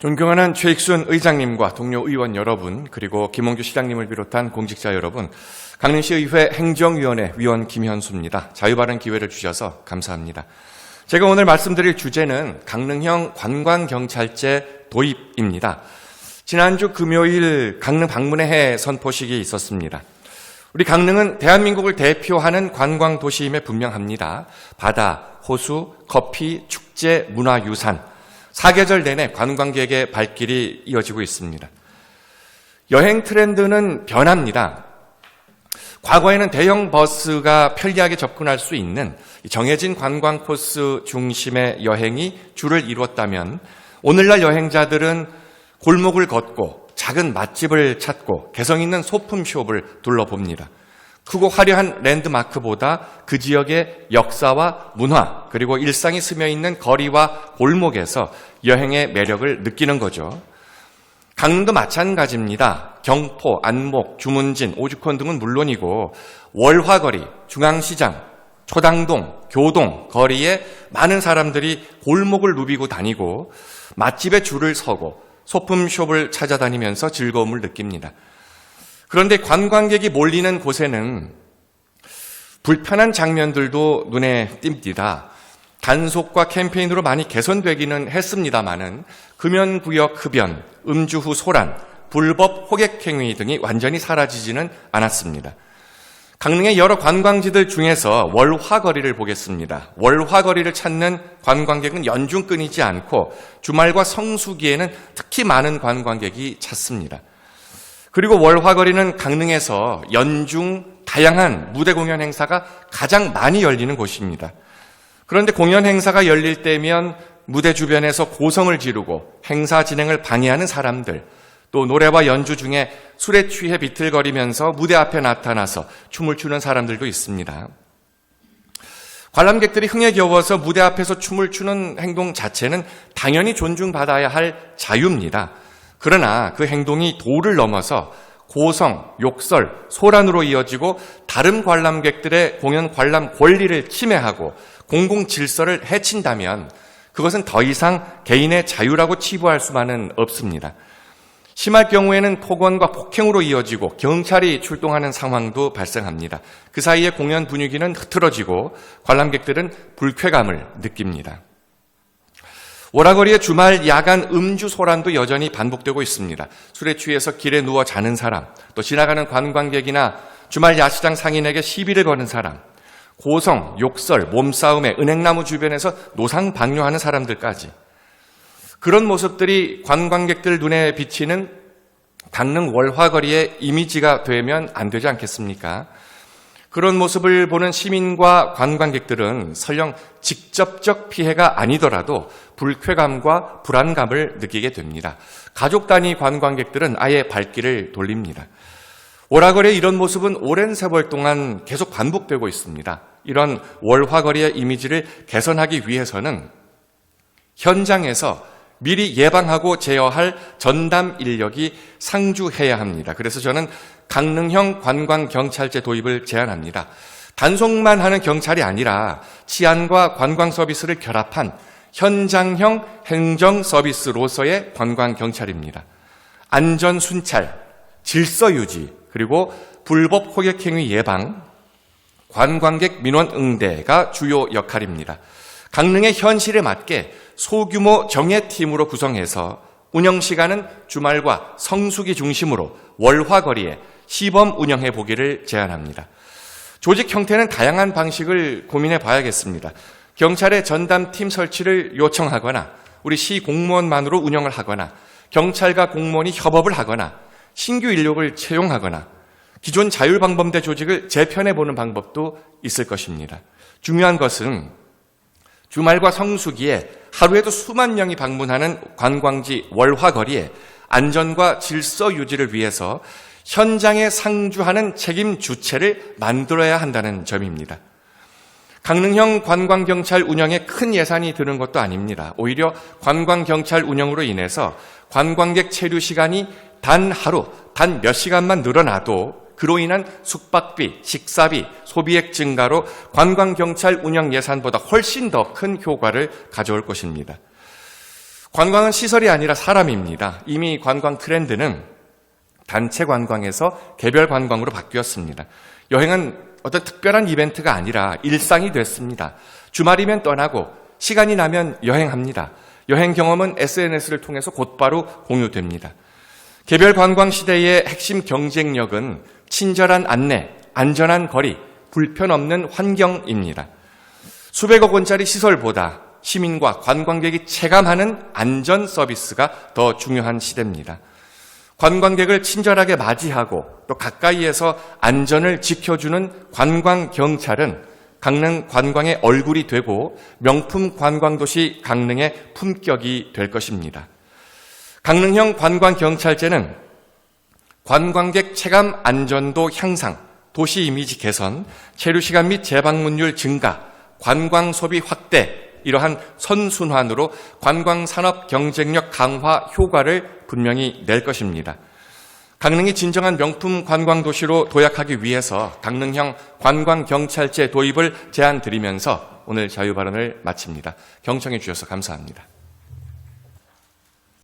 존경하는 최익순 의장님과 동료 의원 여러분, 그리고 김홍규 시장님을 비롯한 공직자 여러분, 강릉시 의회 행정위원회 위원 김현수입니다. 자유발언 기회를 주셔서 감사합니다. 제가 오늘 말씀드릴 주제는 강릉형 관광경찰제 도입입니다. 지난주 금요일 강릉 방문의 해 선포식이 있었습니다. 우리 강릉은 대한민국을 대표하는 관광 도시임에 분명합니다. 바다, 호수, 커피, 축제, 문화유산, 사계절 내내 관광객의 발길이 이어지고 있습니다. 여행 트렌드는 변합니다. 과거에는 대형 버스가 편리하게 접근할 수 있는 정해진 관광 코스 중심의 여행이 주를 이루었다면 오늘날 여행자들은 골목을 걷고 작은 맛집을 찾고 개성 있는 소품숍을 둘러봅니다. 크고 화려한 랜드마크보다 그 지역의 역사와 문화 그리고 일상이 스며 있는 거리와 골목에서 여행의 매력을 느끼는 거죠. 강릉도 마찬가지입니다. 경포, 안목, 주문진, 오죽헌 등은 물론이고 월화거리, 중앙시장, 초당동, 교동 거리에 많은 사람들이 골목을 누비고 다니고 맛집에 줄을 서고 소품숍을 찾아다니면서 즐거움을 느낍니다. 그런데 관광객이 몰리는 곳에는 불편한 장면들도 눈에 띕니다. 단속과 캠페인으로 많이 개선되기는 했습니다마는 금연구역 흡연, 음주 후 소란, 불법 호객행위 등이 완전히 사라지지는 않았습니다. 강릉의 여러 관광지들 중에서 월화거리를 보겠습니다. 월화거리를 찾는 관광객은 연중 끊이지 않고 주말과 성수기에는 특히 많은 관광객이 찾습니다. 그리고 월화거리는 강릉에서 연중 다양한 무대 공연 행사가 가장 많이 열리는 곳입니다. 그런데 공연 행사가 열릴 때면 무대 주변에서 고성을 지르고 행사 진행을 방해하는 사람들, 또 노래와 연주 중에 술에 취해 비틀거리면서 무대 앞에 나타나서 춤을 추는 사람들도 있습니다. 관람객들이 흥에 겨워서 무대 앞에서 춤을 추는 행동 자체는 당연히 존중받아야 할 자유입니다. 그러나 그 행동이 도를 넘어서 고성, 욕설, 소란으로 이어지고 다른 관람객들의 공연 관람 권리를 침해하고 공공 질서를 해친다면 그것은 더 이상 개인의 자유라고 치부할 수만은 없습니다. 심할 경우에는 폭언과 폭행으로 이어지고 경찰이 출동하는 상황도 발생합니다. 그 사이에 공연 분위기는 흐트러지고 관람객들은 불쾌감을 느낍니다. 오라거리의 주말 야간 음주 소란도 여전히 반복되고 있습니다. 술에 취해서 길에 누워 자는 사람, 또 지나가는 관광객이나 주말 야시장 상인에게 시비를 거는 사람, 고성, 욕설, 몸싸움에 은행나무 주변에서 노상 방뇨하는 사람들까지 그런 모습들이 관광객들 눈에 비치는 강릉 월화거리의 이미지가 되면 안 되지 않겠습니까? 그런 모습을 보는 시민과 관광객들은 설령 직접적 피해가 아니더라도 불쾌감과 불안감을 느끼게 됩니다. 가족 단위 관광객들은 아예 발길을 돌립니다. 오라거리의 이런 모습은 오랜 세월 동안 계속 반복되고 있습니다. 이런 월화거리의 이미지를 개선하기 위해서는 현장에서 미리 예방하고 제어할 전담 인력이 상주해야 합니다. 그래서 저는 강릉형 관광경찰제 도입을 제안합니다. 단속만 하는 경찰이 아니라 치안과 관광 서비스를 결합한 현장형 행정 서비스로서의 관광 경찰입니다. 안전 순찰, 질서 유지, 그리고 불법 호객 행위 예방, 관광객 민원 응대가 주요 역할입니다. 강릉의 현실에 맞게 소규모 정예 팀으로 구성해서 운영 시간은 주말과 성수기 중심으로 월화거리에 시범 운영해 보기를 제안합니다. 조직 형태는 다양한 방식을 고민해 봐야겠습니다. 경찰의 전담팀 설치를 요청하거나 우리 시 공무원만으로 운영을 하거나 경찰과 공무원이 협업을 하거나 신규 인력을 채용하거나 기존 자율방범대 조직을 재편해 보는 방법도 있을 것입니다. 중요한 것은 주말과 성수기에 하루에도 수만 명이 방문하는 관광지 월화거리에 안전과 질서 유지를 위해서 현장에 상주하는 책임 주체를 만들어야 한다는 점입니다. 강릉형 관광경찰 운영에 큰 예산이 드는 것도 아닙니다. 오히려 관광경찰 운영으로 인해서 관광객 체류 시간이 단 하루, 단 몇 시간만 늘어나도 그로 인한 숙박비, 식사비, 소비액 증가로 관광경찰 운영 예산보다 훨씬 더 큰 효과를 가져올 것입니다. 관광은 시설이 아니라 사람입니다. 이미 관광 트렌드는 단체 관광에서 개별 관광으로 바뀌었습니다. 여행은 어떤 특별한 이벤트가 아니라 일상이 됐습니다. 주말이면 떠나고 시간이 나면 여행합니다. 여행 경험은 SNS를 통해서 곧바로 공유됩니다. 개별 관광 시대의 핵심 경쟁력은 친절한 안내, 안전한 거리, 불편 없는 환경입니다. 수백억 원짜리 시설보다 시민과 관광객이 체감하는 안전 서비스가 더 중요한 시대입니다. 관광객을 친절하게 맞이하고 또 가까이에서 안전을 지켜주는 관광 경찰은 강릉 관광의 얼굴이 되고 명품 관광도시 강릉의 품격이 될 것입니다. 강릉형 관광 경찰제는 관광객 체감 안전도 향상, 도시 이미지 개선, 체류 시간 및 재방문율 증가, 관광 소비 확대 이러한 선순환으로 관광 산업 경쟁력 강화 효과를 분명히 낼 것입니다. 강릉이 진정한 명품 관광 도시로 도약하기 위해서 강릉형 관광 경찰제 도입을 제안 드리면서 오늘 자유 발언을 마칩니다. 경청해 주셔서 감사합니다.